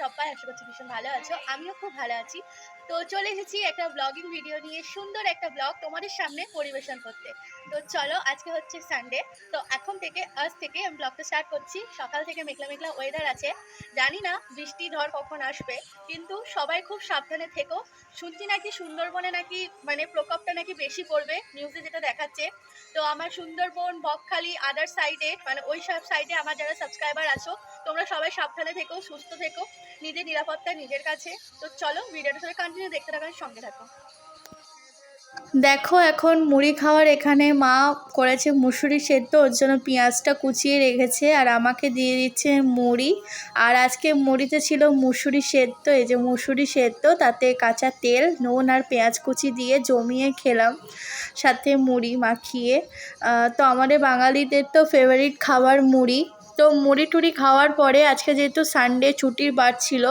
সবাই? আশা করছি ভীষণ ভালো আছো। আমিও খুব ভালো আছি। তো চলে এসেছি একটা ব্লগিং ভিডিও নিয়ে, সুন্দর একটা ব্লগ তোমাদের সামনে পরিবেশন করতে। তো চলো, আজকে হচ্ছে সানডে তো এখন থেকে, আজ থেকে আমি ব্লগটা স্টার্ট করছি। সকাল থেকে মেঘলা মেঘলা ওয়েদার আছে। জানি না বৃষ্টি, ঝড় কখন আসবে। কিন্তু সবাই খুব সাবধানে থেকো। শুনছি নাকি সুন্দরবনে নাকি মানে প্রকোপটা নাকি বেশি পড়বে নিউজে যেটা দেখাচ্ছে। তো আমার সুন্দরবন, বকখালি আদার সাইডে মানে ওই সব সাইডে আমার যারা সাবস্ক্রাইবার আছো, তোমরা সবাই সাবধানে থেকো, সুস্থ থেকো, নিজের নিরাপত্তা নিজের কাছে। তো চলো ভিডিওটা সবাই কন্টিনিউ দেখতে থাকো আর সঙ্গে থাকো। দেখো এখন মুড়ি খাওয়ার এখানে মা করেছে মুসুরি সেদ্ধ, ওর জন্য পেঁয়াজটা কুচিয়ে রেখেছে আর আমাকে দিয়ে দিচ্ছে মুড়ি। আর আজকে মুড়িতে ছিল মুসুরি সেদ্ধ, এই যে মুসুরি সেদ্ধ, তাতে কাঁচা তেল, নুন আর পেঁয়াজ কুচি দিয়ে জমিয়ে খেলাম, সাথে মুড়ি মাখিয়ে। তো আমাদের বাঙালিদের তো ফেভারিট খাবার মুড়ি। তো মুড়ি টুড়ি খাওয়ার পরে আজকে যেহেতু সানডে ছুটির বার ছিল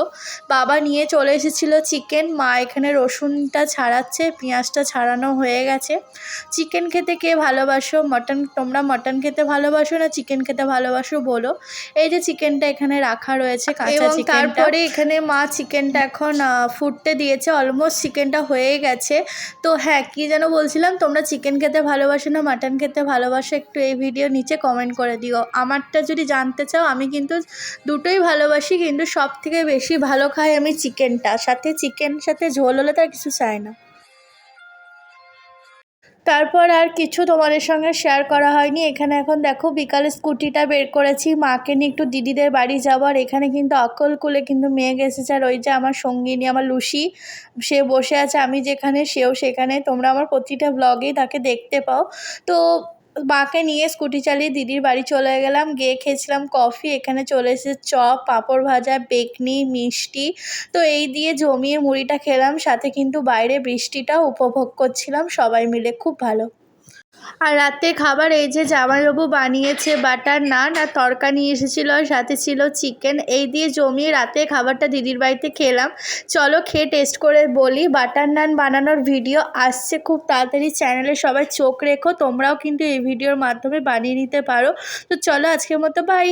বাবা নিয়ে চলে এসেছিল চিকেন মা এখানে রসুনটা ছাড়াচ্ছে পেঁয়াজটা ছাড়ানো হয়ে গেছে। চিকেন খেতে কে ভালোবাসো? মটন তোমরা মটন খেতে ভালোবাসো না চিকেন খেতে ভালোবাসো বলো। এই যে চিকেনটা এখানে রাখা রয়েছে কাঁচা চিকেন তারপরে এখানে মা চিকেনটা এখন ফুটতে দিয়েছে অলমোস্ট চিকেনটা হয়ে গেছে। তো হ্যাঁ কি যেন বলছিলাম তোমরা চিকেন খেতে ভালোবাসো না মাটন খেতে ভালোবাসো একটু এই ভিডিও নিচে কমেন্ট করে দিও। আমারটা যদি জানতে চাও, আমি কিন্তু দুটোই ভালোবাসি, কিন্তু সব থেকে বেশি ভালো খাই আমি চিকেনটা। সাথে চিকেন, সাথে ঝোল হলে তার কিছু চাই না। তারপর আর কিছু তোমাদের সঙ্গে শেয়ার করা হয়নি। এখানে এখন দেখো বিকালে স্কুটিটা বের করেছি। মাকে নিয়ে একটু দিদিদের বাড়ি যাওয়ার এখানে কিন্তু অকলকুলে কিন্তু মেঘ এসেছে। আর ওই যে আমার সঙ্গিনী, আমার লুসি, সে বসে আছে, আমি যেখানে, সেও সেখানে। তোমরা আমার প্রতিটা ব্লগেই তাকে দেখতে পাও। তো মাকে নিয়ে স্কুটি চালিয়ে দিদির বাড়ি চলে গেলাম। গিয়ে খেয়েছিলাম কফি, এখানে চলে এসেছে চপ, পাঁপড় ভাজা বেকনি মিষ্টি। তো এই দিয়ে জমিয়ে মুড়িটা খেলাম, সাথে কিন্তু বাইরে বৃষ্টিটা উপভোগ করছিলাম, সবাই মিলে। খুব ভালো। আর রাতে খাবার এই যে জামাইবাবু বানিয়েছে, বাটার নান আর তরকা নিয়ে এসেছিল, আর সাথে ছিল চিকেন। এই দিয়ে জমিয়ে রাতে খাবারটা দিদির বাড়িতে খেলাম। চলো খেয়ে টেস্ট করে বলি, বাটার নান বানানোর ভিডিও আসছে খুব তাড়াতাড়ি চ্যানেলে। সবাই চোখ রেখো, তোমরাও কিন্তু এই ভিডিওর মাধ্যমে বানিয়ে নিতে পারো। তো চলো আজকের মতো বাই